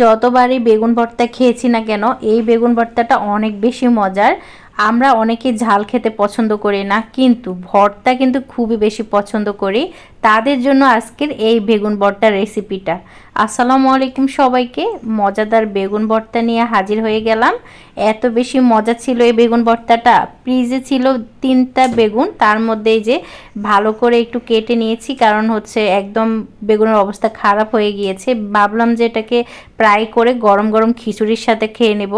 যতবারই বেগুন ভর্তা খেয়েছি না কেন, এই বেগুন ভর্তাটা অনেক বেশি মজার। আমরা অনেকে ঝাল খেতে পছন্দ করি না, কিন্তু ভর্তা কিন্তু খুবই বেশি পছন্দ করি। তাদের জন্য আজকের এই বেগুন ভর্তার রেসিপিটা। আসসালামু আলাইকুম সবাইকে। মজাদার বেগুন ভর্তা নিয়ে হাজির হয়ে গেলাম। এত বেশি মজা ছিল এই বেগুন ভর্তাটা। ফ্রিজে ছিল তিনটা বেগুন, তার মধ্যে যে ভালো করে একটু কেটে নিয়েছি, কারণ হচ্ছে একদম বেগুনের অবস্থা খারাপ হয়ে গিয়েছে। ভাবলাম যে এটাকে ফ্রাই করে গরম গরম খিচুড়ির সাথে খেয়ে নেব।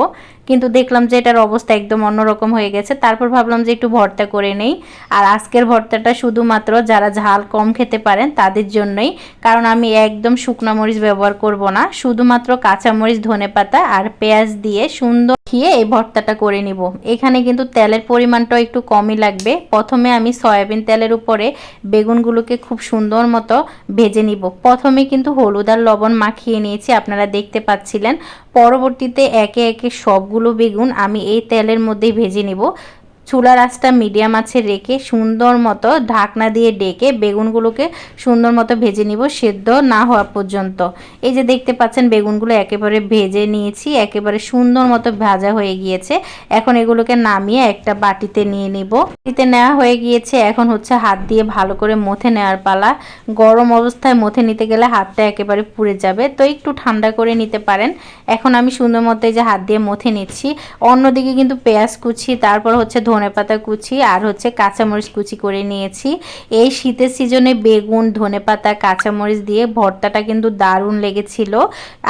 কিন্তু দেখলাম যে এটার অবস্থা একদম অন্যরকম হয়ে গেছে। তারপর ভাবলাম যে একটু ভর্তা করে নেই। আর আজকের ভর্তাটা শুধুমাত্র যারা ঝাল কম খেতে পারেন তাদের জন্যই। কারণ আমি একদম শুকনো মরিচ ব্যবহার করব না। শুধুমাত্র কাঁচামরিচ ধনে পাতা আর পেঁয়াজ দিয়ে সুন্দর খেয়ে এই ভর্তাটা করে নিব। এখানে কিন্তু তেলের পরিমাণটাও একটু কমই লাগবে। প্রথমে আমি সয়াবিন তেলের উপরে বেগুনগুলোকে খুব সুন্দর মতো ভেজে নিব। প্রথমে কিন্তু হলুদ আর লবণ মাখিয়ে নিয়েছি, আপনারা দেখতে পাচ্ছিলেন। পরবর্তীতে একে একে সবগুলো বেগুন আমি এই তেলের মধ্যেই ভেজে নিব। চুলার আঁচটা মিডিয়াম আছে রেখে সুন্দর মতো ঢাকনা দিয়ে ডেকে বেগুনগুলোকে সুন্দর মতো ভেজে নিব সেদ্ধ না হওয়া পর্যন্ত। এই যে দেখতে পাচ্ছেন বেগুনগুলো একেবারে ভেজে নিয়েছি, একেবারে সুন্দর মতো ভাজা হয়ে গিয়েছে। এখন এগুলোকে নামিয়ে একটা বাটিতে নিয়ে নিব। বাটিতে নেওয়া হয়ে গিয়েছে, এখন হচ্ছে হাত দিয়ে ভালো করে মথে নেওয়ার পালা। গরম অবস্থায় মথে নিতে গেলে হাতটা একেবারে পুড়ে যাবে, তো একটু ঠান্ডা করে নিতে পারেন। এখন আমি সুন্দর মতো এই যে হাত দিয়ে মথে নিচ্ছি। অন্যদিকে কিন্তু পেঁয়াজ কুচি, তারপর হচ্ছে ধনে পাতা কুচি আর হচ্ছে কাঁচামরিচ কুচি করে নিয়েছি। এই শীতের সিজনে বেগুন ধনে পাতা কাঁচামরিচ দিয়ে ভর্তাটা কিন্তু দারুণ লেগেছিল।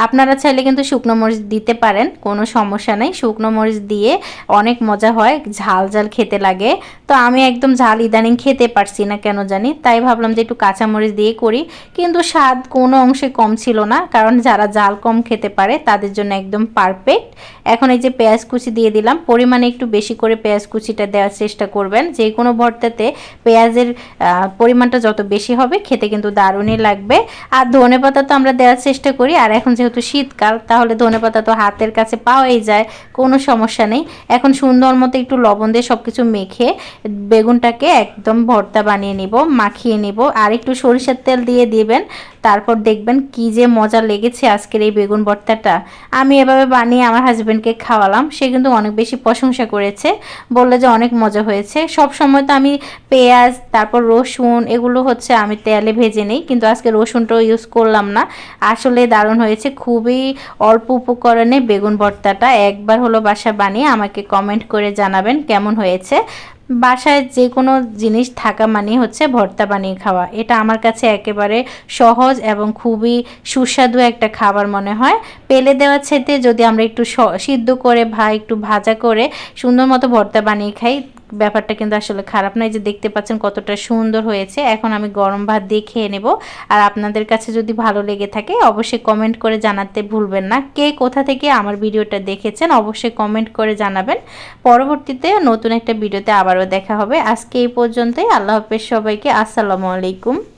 আপনারা চাইলে কিন্তু শুকনো মরিচ দিতে পারেন, কোনো সমস্যা নেই। শুকনো মরিচ দিয়ে অনেক মজা হয়, ঝাল ঝাল খেতে লাগে। তো আমি একদম ঝাল ইদানিং খেতে পারছি না কেন জানি, তাই ভাবলাম যে একটু কাঁচামরিচ দিয়ে করি। কিন্তু স্বাদ কোনো অংশে কম ছিল না, কারণ যারা ঝাল কম খেতে পারে, তাদের জন্য একদম পারফেক্ট। এখন এই যে পেঁয়াজ কুচি দিয়ে দিলাম, পরিমাণে একটু বেশি করে পেঁয়াজ কুচিটা দেওয়ার চেষ্টা করবেন। যে কোনো ভর্তাতে পেঁয়াজের পরিমাণটা যত বেশি হবে খেতে কিন্তু দারুণই লাগবে। আর ধনে পাতা তো আমরা দেওয়ার চেষ্টা করি। আর এখন যেহেতু শীতকাল, তাহলে ধনে পাতা তো হাতের কাছে পাওয়াই যায়, কোনো সমস্যা নেই। এখন সুন্দর মতো একটু লবণ দিয়ে সব কিছু মেখে বেগুনটাকে একদম ভর্তা বানিয়ে নিব, মাখিয়ে নিব। আর একটু সরিষার তেল দিয়ে দিবেন। তারপর দেখবেন কি যে মজা লেগেছে আজকের এই বেগুন ভর্তাটা। আমি এভাবে বানিয়ে আমার হাজব্যান্ডকে খাওয়ালাম, সে কিন্তু অনেক বেশি প্রশংসা করেছে, বললে যে অনেক মজা হয়েছে। সব সময় তো আমি পেঁয়াজ, তারপর রসুন, এগুলো হচ্ছে আমি তেলে ভেজে নিই, কিন্তু আজকে রসুনটাও ইউজ করলাম না। আসলে দারুণ হয়েছে, খুবই অল্প উপকরণে বেগুন ভর্তাটা। একবার হলো বাসা বানিয়ে আমাকে কমেন্ট করে জানাবেন কেমন হয়েছে। বাসায় যে কোনো জিনিস থাকা মানে হচ্ছে ভর্তা বানিয়ে খাওয়া। এটা আমার কাছে একেবারে সহজ এবং খুবই সুস্বাদু একটা খাবার মনে হয়। পেলে দেওয়ার ছেতে যদি আমরা একটু সিদ্ধ করে ভা একটু ভাজা করে সুন্দর মতো ভর্তা বানিয়ে খাই ব্যাপারটা কিন্তু আসলে খারাপ নয় যে দেখতে পাচ্ছেন কতটা সুন্দর হয়েছে। এখন আমি গরম ভাত দিয়ে খেয়ে নেব। আর আপনাদের কাছে যদি ভালো লেগে থাকে, অবশ্যই কমেন্ট করে জানাতে ভুলবেন না। কে কোথা থেকে আমার ভিডিওটা দেখেছেন, অবশ্যই কমেন্ট করে জানাবেন। পরবর্তীতে নতুন একটা ভিডিওতে আবারও দেখা হবে। আজকে এই পর্যন্তই। আল্লাহ হাফেজ সবাইকে। আসসালামু আলাইকুম।